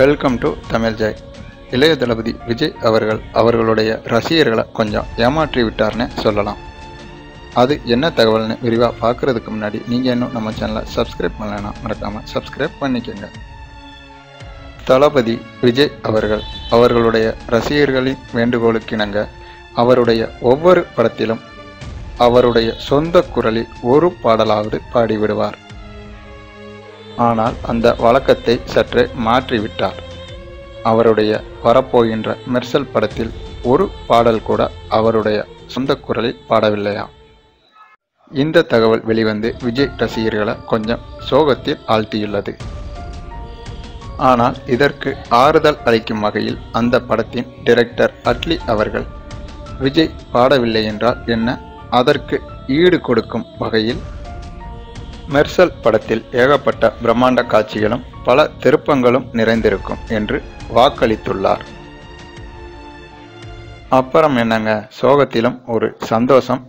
Welcome to Tamil Jai இளைய தளபதி விஜய் அவர்கள் அவர்களுடைய ரசிகர்களை கொஞ்சம் ஏமாற்றி விட்டார்னு சொல்லலாம். அது என்ன தகவல்னு விரிவாக பார்க்குறதுக்கு முன்னாடி நீங்கள் இன்னும் நம்ம சேனலை சப்ஸ்கிரைப் பண்ணலைன்னா மறக்காமல் சப்ஸ்கிரைப் பண்ணிக்கோங்க. தளபதி விஜய் அவர்கள் அவர்களுடைய ரசிகர்களின் வேண்டுகோளுக்கிணங்க அவருடைய ஒவ்வொரு படத்திலும் அவருடைய சொந்த குரலில் ஒரு பாடலாவது பாடிவிடுவார். ஆனால் அந்த வழக்கத்தை சற்று மாற்றிவிட்டார். அவருடைய வரப்போகின்ற மெர்சல் படத்தில் ஒரு பாடல் கூட அவருடைய சொந்த குரலில் பாடவில்லையா? இந்த தகவல் வெளிவந்து விஜய் ரசிகர்களை கொஞ்சம் சோகத்தில் ஆழ்த்தியுள்ளது. ஆனால் இதற்கு ஆறுதல் அளிக்கும் வகையில் அந்த படத்தின் டிரெக்டர் அட்லி அவர்கள் விஜய் பாடவில்லை என்றால் என்ன? அதற்கு ஈடு கொடுக்கும் வகையில் மெர்சல் படத்தில் ஏகப்பட்ட பிரம்மாண்ட காட்சிகளும் பல திருப்பங்களும் நிறைந்திருக்கும் என்று வாக்களித்துள்ளார். அப்புறம் என்னங்க? சோகத்திலும் ஒரு சந்தோஷம்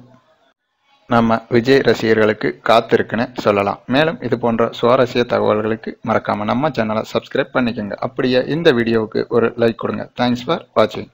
நம்ம விஜய் ரசிகர்களுக்கு காத்திருக்குன்னு சொல்லலாம். மேலும் இது போன்ற சுவாரஸ்ய தகவல்களுக்கு மறக்காமல் நம்ம சேனலை சப்ஸ்கிரைப் பண்ணிக்கோங்க. அப்படியே இந்த வீடியோவுக்கு ஒரு லைக் கொடுங்க. தேங்க்ஸ் ஃபார் வாட்சிங்